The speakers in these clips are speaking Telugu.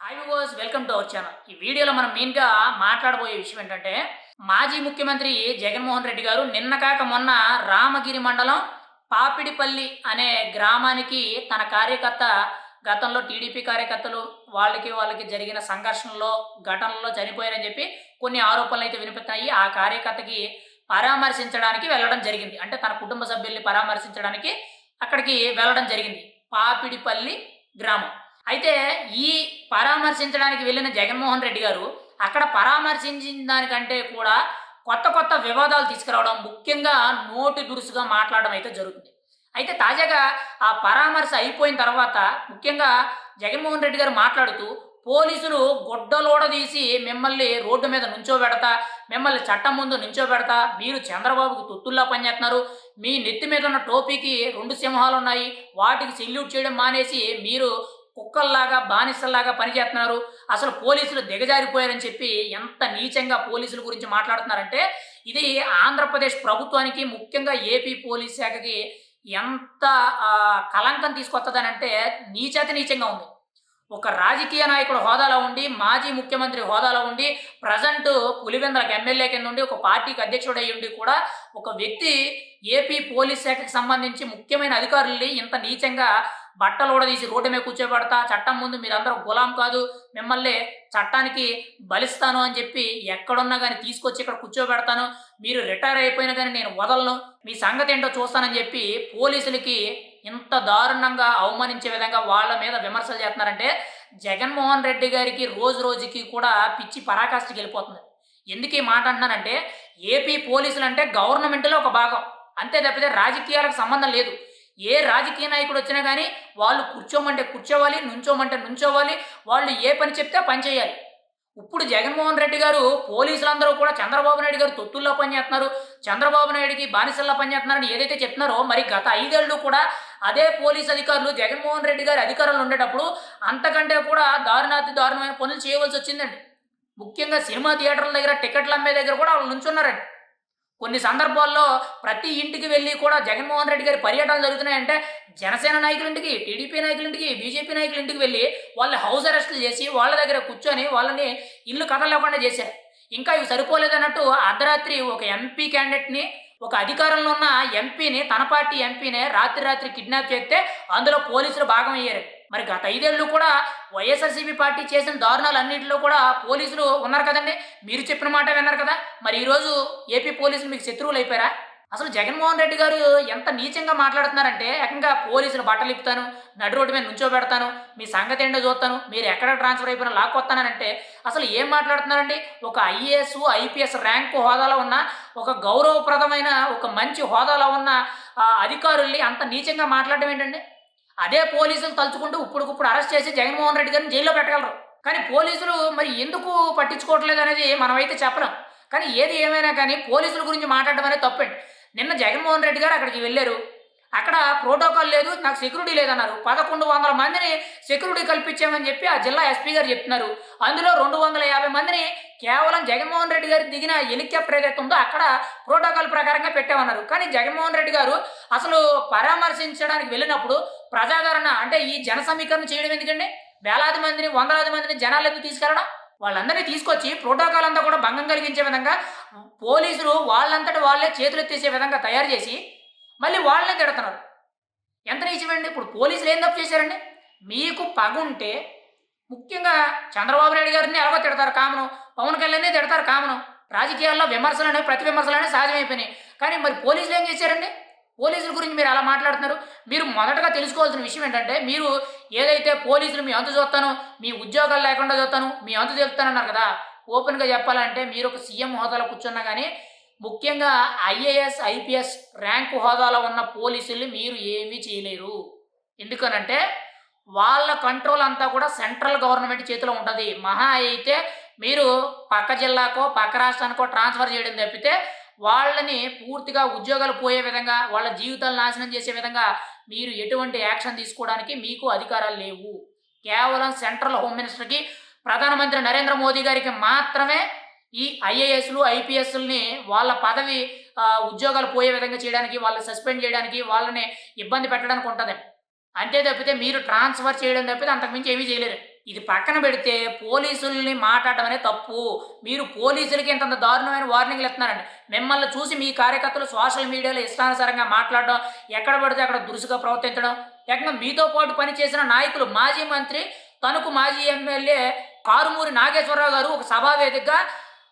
Hi viewers welcome to our channel ఈ వీడియోలో మనం మెయిన్గా మాట్లాడబోయే విషయం ఏంటంటే మాజీ ముఖ్యమంత్రి జగన్మోహన్ రెడ్డి గారు నిన్న కాక మొన్న రామగిరి మండలం పాపిడిపల్లి అనే గ్రామానికి తన కార్యకర్త గతంలో టీడీపీ కార్యకర్తలు వాళ్ళకి వాళ్ళకి జరిగిన సంఘర్షణలో ఘటనలో చనిపోయారని చెప్పి కొన్ని ఆరోపణలు అయితే వినిపిస్తున్నాయి ఆ కార్యకర్తకి పరామర్శించడానికి వెళ్ళడం జరిగింది. అంటే తన కుటుంబ సభ్యుల్ని పరామర్శించడానికి అక్కడికి వెళ్ళడం జరిగింది. పాపిడిపల్లి గ్రామం. అయితే ఈ పరామర్శించడానికి వెళ్ళిన జగన్మోహన్ రెడ్డి గారు అక్కడ పరామర్శించిన దానికంటే కూడా కొత్త కొత్త వివాదాలు తీసుకురావడం ముఖ్యంగా నోటి దురుసుగా మాట్లాడడం అయితే జరుగుతుంది. అయితే తాజాగా ఆ పరామర్శ అయిపోయిన తర్వాత ముఖ్యంగా జగన్మోహన్ రెడ్డి గారు మాట్లాడుతూ పోలీసులు గొడ్డలోడ తీసి మిమ్మల్ని రోడ్డు మీద నుంచోబెడతా మిమ్మల్ని చట్టం ముందు నుంచోబెడతా మీరు చంద్రబాబుకు తుత్తుల్లా పనిచేస్తున్నారు మీ నెత్తి మీద ఉన్న టోపీకి రెండు సింహాలు ఉన్నాయి వాటికి సెల్యూట్ చేయడం మానేసి మీరు కుక్కల్లాగా బానిసల్లాగా పనిచేస్తున్నారు. అసలు పోలీసులు దిగజారిపోయారని చెప్పి ఎంత నీచంగా పోలీసుల గురించి మాట్లాడుతున్నారంటే ఇది ఆంధ్రప్రదేశ్ ప్రభుత్వానికి ముఖ్యంగా ఏపీ పోలీస్ శాఖకి ఎంత కలంకం తీసుకొస్తుందనంటే నీచతి నీచంగా ఉంది. ఒక రాజకీయ నాయకుడు హోదాలో ఉండి మాజీ ముఖ్యమంత్రి హోదాలో ఉండి ప్రజెంట్ పులివెందలకు ఎమ్మెల్యే కింద ఉండి ఒక పార్టీకి అధ్యక్షుడు అయ్యి ఉండి కూడా ఒక వ్యక్తి ఏపీ పోలీస్ శాఖకి సంబంధించి ముఖ్యమైన అధికారుల్ని ఇంత నీచంగా బట్టలు తీసి రోడ్డు మీద కూర్చోబెడతా చట్టం ముందు మీరందరూ గులాం కాదు మిమ్మల్ని చట్టానికి బలిస్తాను అని చెప్పి ఎక్కడున్నా కానీ తీసుకొచ్చి ఇక్కడ కూర్చోబెడతాను. మీరు రిటైర్ అయిపోయినా కానీ నేను వదలను. మీ సంగతి ఏంటో చూస్తానని చెప్పి పోలీసులకి ఇంత దారుణంగా అవమానించే విధంగా వాళ్ళ మీద విమర్శలు చేస్తున్నారంటే జగన్మోహన్ రెడ్డి గారికి రోజు రోజుకి కూడా పిచ్చి పరాకాష్ఠకి వెళ్ళిపోతుంది. ఎందుకు ఈ మాట అంటున్నానంటే ఏపీ పోలీసులు అంటే గవర్నమెంట్లో ఒక భాగం. అంతే తప్పితే రాజకీయాలకు సంబంధం లేదు. ఏ రాజకీయ నాయకుడు వచ్చినా కానీ వాళ్ళు కూర్చోమంటే కూర్చోవాలి నుంచోమంటే నుంచోవాలి వాళ్ళు ఏ పని చెప్తే పని చేయాలి. ఇప్పుడు జగన్మోహన్ రెడ్డి గారు పోలీసులందరూ కూడా చంద్రబాబు నాయుడు గారు తొత్తుల్లో పనిచేస్తున్నారు చంద్రబాబు నాయుడికి బానిసల్లో పనిచేస్తున్నారని ఏదైతే చెప్తున్నారో మరి గత ఐదేళ్ళు కూడా అదే పోలీస్ అధికారులు జగన్మోహన్ రెడ్డి గారి అధికారంలో ఉండేటప్పుడు అంతకంటే కూడా దారుణాతి దారుణమైన పనులు చేయవలసి వచ్చిందండి. ముఖ్యంగా సినిమా థియేటర్ల దగ్గర టికెట్లు అమ్మే దగ్గర కూడా వాళ్ళు నుంచున్నారండి. కొన్ని సందర్భాల్లో ప్రతి ఇంటికి వెళ్ళి కూడా జగన్మోహన్ రెడ్డి గారి పర్యటనలు జరుగుతున్నాయంటే జనసేన నాయకులంటికి టీడీపీ నాయకులంటికి బీజేపీ నాయకుల ఇంటికి వెళ్ళి వాళ్ళ హౌస్ అరెస్టులు చేసి వాళ్ళ దగ్గర కూర్చొని వాళ్ళని ఇల్లు కదలకుండా చేశారు. ఇంకా ఇవి సరిపోలేదన్నట్టు అర్ధరాత్రి ఒక ఎంపీ క్యాండిడేట్ని ఒక అధికారంలో ఉన్న ఎంపీని తన పార్టీ ఎంపీని రాత్రి రాత్రి కిడ్నాప్ చేస్తే అందులో పోలీసులు భాగమయ్యారు. మరి గత ఐదేళ్ళు కూడా వైఎస్ఆర్సీపీ పార్టీ చేసిన దారుణాలు అన్నింటిలో కూడా పోలీసులు ఉన్నారు కదండి. మీరు చెప్పిన మాట విన్నారు కదా. మరి ఈరోజు ఏపీ పోలీసులు మీకు శత్రువులు అయిపోయారా? అసలు జగన్మోహన్ రెడ్డి గారు ఎంత నీచంగా మాట్లాడుతున్నారంటే ఏకంగా పోలీసులు బట్టలు ఇప్పుతాను నడు రోడ్డు మీద నుంచోబెడతాను మీ సంగతి ఏంటో చూస్తాను మీరు ఎక్కడ ట్రాన్స్ఫర్ అయిపోయినా లాక్కొస్తానంటే అసలు ఏం మాట్లాడుతున్నారండి? ఒక ఐఏఎస్ ఐపీఎస్ ర్యాంకు హోదాలో ఉన్న ఒక గౌరవప్రదమైన ఒక మంచి హోదాలో ఉన్న అధికారుల్ని అంత నీచంగా మాట్లాడడం ఏంటండి? అదే పోలీసులు తలుచుకుంటూ ఇప్పుడుకిప్పుడు అరెస్ట్ చేసి జగన్మోహన్ రెడ్డి గారిని జైల్లో పెట్టగలరు. కానీ పోలీసులు మరి ఎందుకు పట్టించుకోవట్లేదు అనేది మనమైతే చెప్పలేం. కానీ ఏది ఏమైనా కానీ పోలీసుల గురించి మాట్లాడడం అనేది తప్పండి నిన్న జగన్మోహన్ రెడ్డి గారు అక్కడికి వెళ్ళారు. అక్కడ ప్రోటోకాల్ లేదు నాకు సెక్యూరిటీ లేదన్నారు. పదకొండు వందల మందిని సెక్యూరిటీ కల్పించామని చెప్పి ఆ జిల్లా ఎస్పీ గారు చెప్తున్నారు. అందులో రెండు వందల యాభై మందిని కేవలం జగన్మోహన్ రెడ్డి గారు దిగిన హెలికాప్టర్ ఏదైతే ఉందో అక్కడ ప్రోటోకాల్ ప్రకారంగా పెట్టామన్నారు. కానీ జగన్మోహన్ రెడ్డి గారు అసలు పరామర్శించడానికి వెళ్ళినప్పుడు ప్రజాదరణ అంటే ఈ జన సమీకరణ చేయడం ఎందుకండి? వేలాది మందిని వందలాది మందిని జనాలు ఎందుకు తీసుకెళ్ళడం? వాళ్ళందరినీ తీసుకొచ్చి ప్రోటోకాల్ అంతా కూడా భంగం కలిగించే విధంగా పోలీసులు వాళ్ళంతటి వాళ్ళే చేతులు ఎత్తేసే విధంగా తయారు చేసి మళ్ళీ వాళ్ళనే తిడుతున్నారు. ఎంత నీచమండి? ఇప్పుడు పోలీసులు ఏం తప్పు చేశారండి? మీకు పగుంటే ముఖ్యంగా చంద్రబాబు నాయుడు గారిని ఎలాగో తిడతారు కామను పవన్ కళ్యాణ్ని తిడతారు కామను. రాజకీయాల్లో విమర్శలు అనేవి ప్రతి విమర్శలు అనేవి సహజమైపోయినాయి కానీ మరి పోలీసులు ఏం చేశారండి? పోలీసుల గురించి మీరు అలా మాట్లాడుతున్నారు. మీరు మొదటగా తెలుసుకోవాల్సిన విషయం ఏంటంటే మీరు ఏదైతే పోలీసులు మీ అంతు చూస్తాను మీ ఉద్యోగాలు లేకుండా చూస్తాను మీ అంతు అన్నారు కదా ఓపెన్గా చెప్పాలంటే మీరు ఒక సీఎం హోదాలో కూర్చున్నా కానీ ముఖ్యంగా ఐఏఎస్ ఐపీఎస్ ర్యాంకు హోదాలో ఉన్న పోలీసులు మీరు ఏమీ చేయలేరు. ఎందుకనంటే వాళ్ళ కంట్రోల్ అంతా కూడా సెంట్రల్ గవర్నమెంట్ చేతిలో ఉంటుంది. మహా అయితే మీరు పక్క జిల్లాకో పక్క రాష్ట్రానికో ట్రాన్స్ఫర్ చేయడం తప్పితే వాళ్ళని పూర్తిగా ఉద్యోగాలు పోయే విధంగా వాళ్ళ జీవితాలు నాశనం చేసే విధంగా మీరు ఎటువంటి యాక్షన్ తీసుకోవడానికి మీకు అధికారాలు లేవు. కేవలం సెంట్రల్ హోమ్ మినిస్టర్కి ప్రధానమంత్రి నరేంద్ర మోదీ గారికి మాత్రమే ఈ ఐఏఎస్లు ఐపీఎస్ని వాళ్ళ పదవి ఉద్యోగాలు పోయే విధంగా చేయడానికి వాళ్ళని సస్పెండ్ చేయడానికి వాళ్ళని ఇబ్బంది పెట్టడానికి ఉంటుంది. అంతే తప్పితే మీరు ట్రాన్స్ఫర్ చేయడం తప్పితే అంతకుమించి ఏమీ చేయలేరు. ఇది పక్కన పెడితే పోలీసుల్ని మాట్లాడడం అనేది తప్పు. మీరు పోలీసులకి ఇంత దారుణమైన వార్నింగ్లు ఇస్తున్నారండి. మిమ్మల్ని చూసి మీ కార్యకర్తలు సోషల్ మీడియాలో ఇష్టానుసారంగా మాట్లాడడం ఎక్కడ పడితే అక్కడ దురుసుగా ప్రవర్తించడం ఏకంగా మీతో పాటు పనిచేసిన నాయకులు మాజీ మంత్రి తణుకు మాజీ ఎమ్మెల్యే కారుమూరి నాగేశ్వరరావు గారు ఒక సభా వేదికగా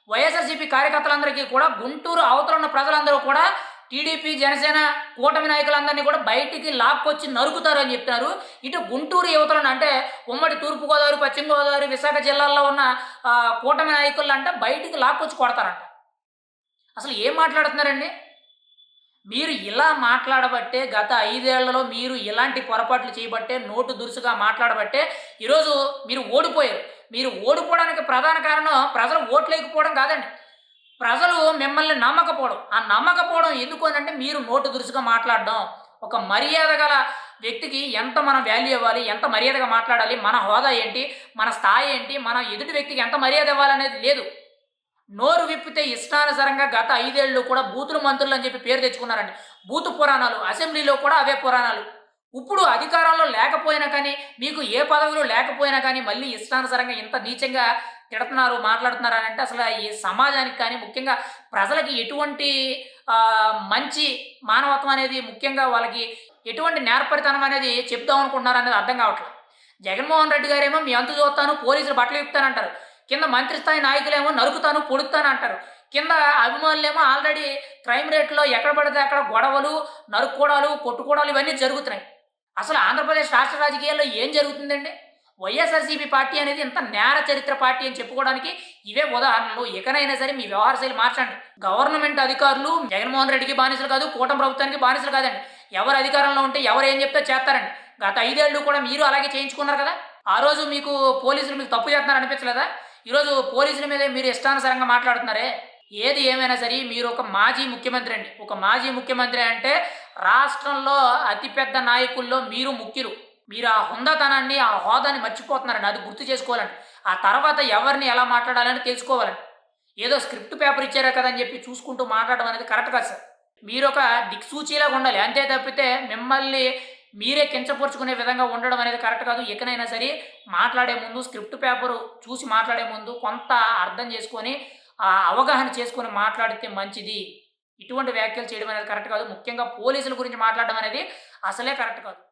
వైఎస్ఆర్సీపీ కార్యకర్తలందరికీ కూడా గుంటూరు అవతల ఉన్న ప్రజలందరూ కూడా టీడీపీ జనసేన కూటమి నాయకులందరినీ కూడా బయటికి లాక్కొచ్చి నరుకుతారు అని చెప్తున్నారు ఇటు గుంటూరు యువతలను అంటే ఉమ్మడి తూర్పుగోదావరి పశ్చిమ గోదావరి విశాఖ జిల్లాల్లో ఉన్న కూటమి నాయకులు అంటే బయటికి లాక్కొచ్చి కొడతారంట. అసలు ఏం మాట్లాడుతున్నారండి? మీరు ఇలా మాట్లాడబట్టే గత ఐదేళ్ళలో మీరు ఇలాంటి పొరపాట్లు చేయబట్టే నోటు దురుసుగా మాట్లాడబట్టే ఈరోజు మీరు ఓడిపోయారు. మీరు ఓడిపోవడానికి ప్రధాన కారణం ప్రజలు ఓట్లేకపోవడం కాదండి. ప్రజలు మిమ్మల్ని నమ్మకపోవడం. ఆ నమ్మకపోవడం ఎందుకు అంటే మీరు నోటు దురుసుగా మాట్లాడడం. ఒక మర్యాద గల వ్యక్తికి ఎంత మనం వాల్యూ ఇవ్వాలి ఎంత మర్యాదగా మాట్లాడాలి మన హోదా ఏంటి మన స్థాయి ఏంటి మన ఎదుటి వ్యక్తికి ఎంత మర్యాద ఇవ్వాలనేది లేదు. నోరు విప్పితే ఇష్టానుసారంగా గత ఐదేళ్ళు కూడా బూతులు మంత్రులు అని చెప్పి పేరు తెచ్చుకున్నారండి. బూతు పురాణాలు అసెంబ్లీలో కూడా అవే పురాణాలు. ఇప్పుడు అధికారంలో లేకపోయినా కానీ మీకు ఏ పదవులు లేకపోయినా కానీ మళ్ళీ ఇష్టానుసారంగా ఇంత నీచంగా తిడుతున్నారు మాట్లాడుతున్నారు అని అంటే అసలు ఈ సమాజానికి కానీ ముఖ్యంగా ప్రజలకి ఎటువంటి మంచి మానవత్వం అనేది ముఖ్యంగా వాళ్ళకి ఎటువంటి నేర్పరితనం అనేది చెప్తాం అనుకుంటున్నారు అనేది అర్థం కావట్లేదు. జగన్మోహన్ రెడ్డి గారేమో మీ అంతు చూస్తాను పోలీసులు బట్టలు ఇస్తానంటారు కింద మంత్రి స్థాయి నాయకులేమో నరుకుతాను పొడుతాను అంటారు. కింద అభిమానులేమో ఆల్రెడీ క్రైమ్ రేట్లో ఎక్కడ పడితే అక్కడ గొడవలు నరుక్కోడాలు కొట్టుకోవడాలు ఇవన్నీ జరుగుతున్నాయి. అసలు ఆంధ్రప్రదేశ్ రాష్ట్ర రాజకీయాల్లో ఏం జరుగుతుందండి? వైఎస్ఆర్సీపీ పార్టీ అనేది ఇంత నేర చరిత్ర పార్టీ అని చెప్పుకోవడానికి ఇవే ఉదాహరణలు. ఎకనైనా సరే మీ వ్యవహార శైలి మార్చండి. గవర్నమెంట్ అధికారులు జగన్మోహన్ రెడ్డికి బానిసలు కాదు కూటమి ప్రభుత్వానికి బానిసలు కాదండి. ఎవరు అధికారంలో ఉంటే ఎవరు ఏం చెప్తే చేస్తారండి. గత ఐదేళ్ళు కూడా మీరు అలాగే చేయించుకున్నారు కదా? ఆ రోజు మీకు పోలీసులు మీకు తప్పు చేస్తున్నారు అనిపించలేదా ఈరోజు పోలీసుల మీద మీరు ఇష్టానుసారంగా మాట్లాడుతున్నారే? ఏది ఏమైనా సరే మీరు ఒక మాజీ ముఖ్యమంత్రి అండి. ఒక మాజీ ముఖ్యమంత్రి అంటే రాష్ట్రంలో అతిపెద్ద నాయకుల్లో మీరు ముఖ్యులు. మీరు ఆ హుందాతనాన్ని ఆ హోదాని మర్చిపోతున్నారండి. అది గుర్తు చేసుకోవాలండి. ఆ తర్వాత ఎవరిని ఎలా మాట్లాడాలని తెలుసుకోవాలండి. ఏదో స్క్రిప్ట్ పేపర్ ఇచ్చారా కదా అని చెప్పి చూసుకుంటూ మాట్లాడడం అనేది కరెక్ట్ కాదు సార్. మీరు ఒక దిక్సూచిలాగా ఉండాలి. అంతే తప్పితే మిమ్మల్ని మీరే కించపరుచుకునే విధంగా ఉండడం అనేది కరెక్ట్ కాదు. ఎక్కడైనా సరే మాట్లాడే ముందు స్క్రిప్ట్ పేపర్ చూసి మాట్లాడే ముందు కొంత అర్థం చేసుకొని అవగాహన చేసుకొని మాట్లాడితే మంచిది. ఇటువంటి వ్యాఖ్యలు చేయడం అనేది కరెక్ట్ కాదు. ముఖ్యంగా పోలీసుల గురించి మాట్లాడడం అనేది అసలే కరెక్ట్ కాదు.